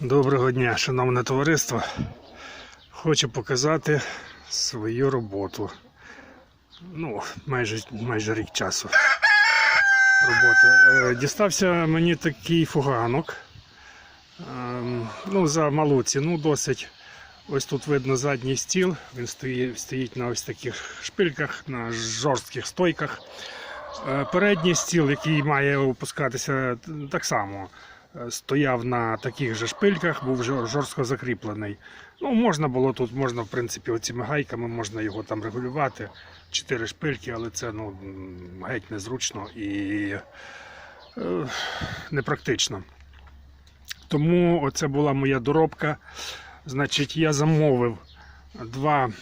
Доброго дня, шановне товариство. Хочу показати свою роботу. Ну, майже, майже рік часу. Роботи. Е, Дістався мені такий фуганок. Ем, Ну, за малу ціну досить. Ось тут видно задній стіл. Він стоїть, на ось таких шпильках, на жорстких стойках. Е, Передній стіл, який має опускатися так само, стояв на таких же шпильках, був жорстко закріплений. Ну, можна було тут, можна, в принципі, оціми гайками можна його там регулювати. Чотири шпильки, але це ну, геть незручно і е, непрактично. Тому оце була моя доробка. Значить, я замовив два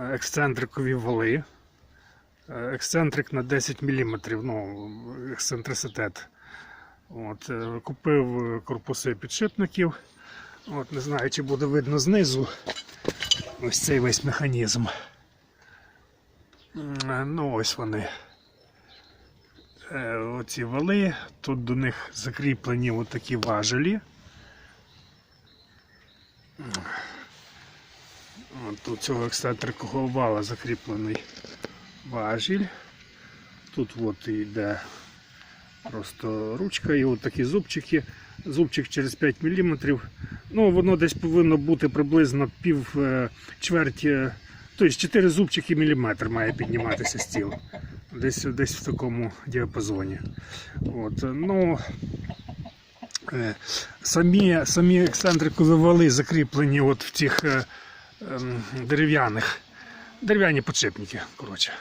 ексцентрикові вали. Ексцентрик на 10 мм, ну, ексцентриситет. От, е, купив е, корпуси підшипників. От, не знаю, чи буде видно знизу ось цей весь механізм. Е, Ну, ось вони. Оці вали. Тут до них закріплені отакі важелі. От у цього ексцентрикового вала закріплений важіль. Тут от йде просто ручка і от такі зубчики. Зубчик через 5 мм. Ну, воно десь повинно бути приблизно пів е, чверть, е, тобто 4 зубчики міліметр має підніматися стіл. Десь, десь в такому діапазоні. От, ну, е, самі, самі ексцентрикові вали закріплені от в цих ем, дерев'яних дерев'яні підшипники, коротше,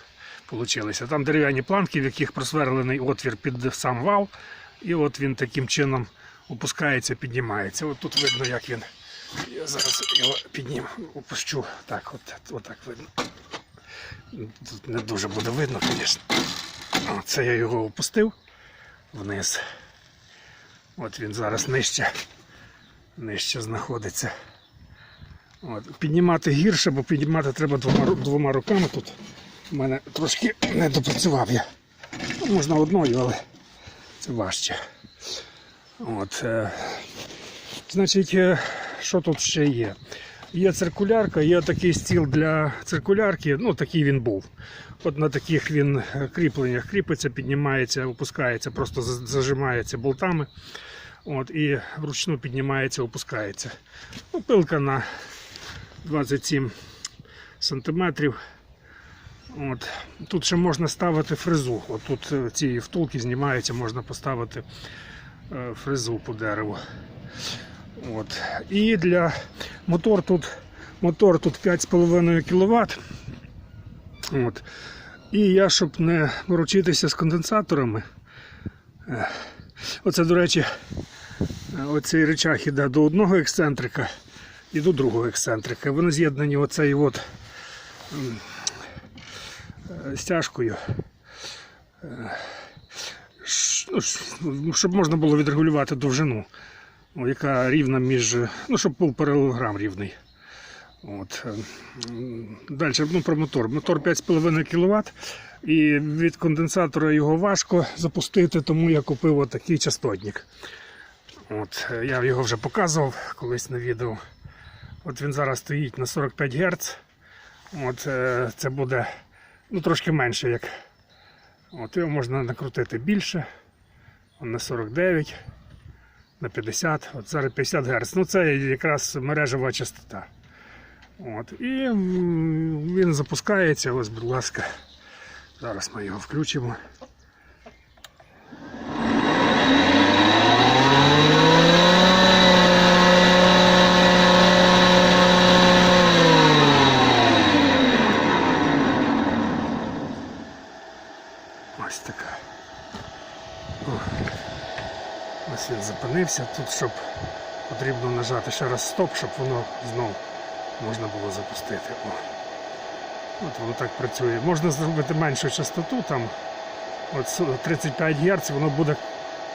получилися. Там дерев'яні планки, в яких просверлений отвір під сам вал, і от він таким чином опускається, піднімається. От тут видно, як він. Я зараз його підніму, опущу. Так, от, от так видно. Тут не дуже буде видно, звісно. Це я його опустив вниз. От він зараз нижче, нижче знаходиться. От. Піднімати гірше, бо піднімати треба двома, двома руками. Тут у мене трошки не допрацював я. Ну, можна одною, але це важче. От, е, значить, е, що тут ще є? Є циркулярка, є такий стіл для циркулярки, ну такий він був. От на таких він е, кріпленнях кріпиться, піднімається, опускається, просто зажимається болтами. От, і вручну піднімається, опускається. Ну, пилка на 27 сантиметрів. От. Тут ще можна ставити фрезу. От тут е, ці втулки знімаються, можна поставити е, фрезу по дереву. От. І для мотор тут мотор тут 5,5 кВт. От. І я, щоб не морочитися з конденсаторами. е, Оце, до речі, оцей речах іде до одного ексцентрика і до другого ексцентрика. Вони з'єднані оцею от стяжкою. Е, ш- ну, ну, Щоб можна було відрегулювати довжину, яка рівна між. Ну, щоб був паралелограм рівний. От. Далі ну, про мотор. Мотор 5,5 кВт. І від конденсатора його важко запустити, тому я купив отакий частотник. От, е, я його вже показував колись на відео. От він зараз стоїть на 45 Гц. От, е, це буде ну, трошки менше, як. От, його можна накрутити більше. Он на 49, на 50, от зараз 50 Гц. Ну, це якраз мережева частота. От, і він запускається, ось, будь ласка. Зараз ми його включимо. Ось така. О. Ось він зупинився. Тут, щоб потрібно нажати ще раз стоп, щоб воно знову можна було запустити. О. От воно так працює. Можна зробити меншу частоту, там от 35 Гц, воно буде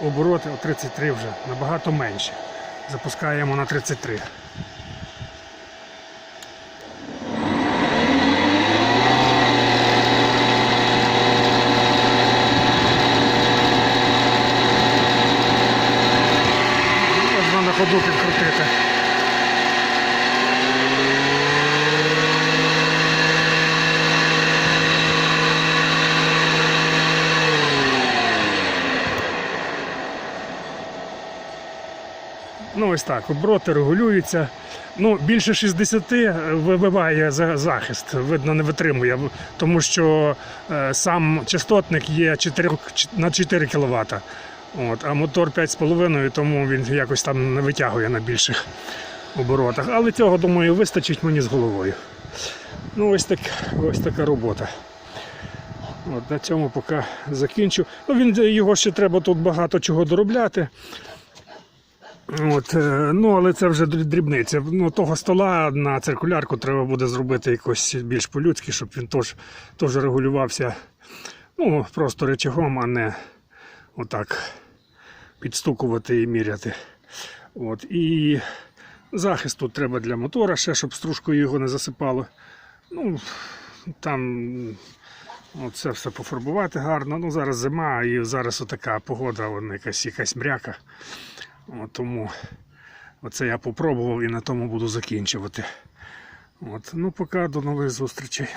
обороти о 33 вже набагато менше. Запускаємо на 33. Можна на ходу підкрутити. Ну, ось так, обороти регулюються. Ну, більше 60 вибиває захист, видно, не витримує, тому що е, сам частотник є 4, на 4 кВт. От, а мотор 5,5, тому він якось там не витягує на більших оборотах. Але цього, думаю, вистачить мені з головою. Ну, ось, так, ось така робота. От, на цьому поки закінчу. Ну, він, його ще треба тут багато чого доробляти. От, е, ну, але це вже дрібниця. Ну, того стола на циркулярку треба буде зробити якось більш по-людськи, щоб він теж, теж регулювався ну, просто речагом, а не отак підстукувати і міряти. От, і захист тут треба для мотора, ще, щоб стружкою його не засипало. Ну, там це все пофарбувати гарно. Ну, зараз зима і зараз отака погода, вона якась, якась мряка. От, тому оце я попробував і на тому буду закінчувати. От, ну, поки до нових зустрічей.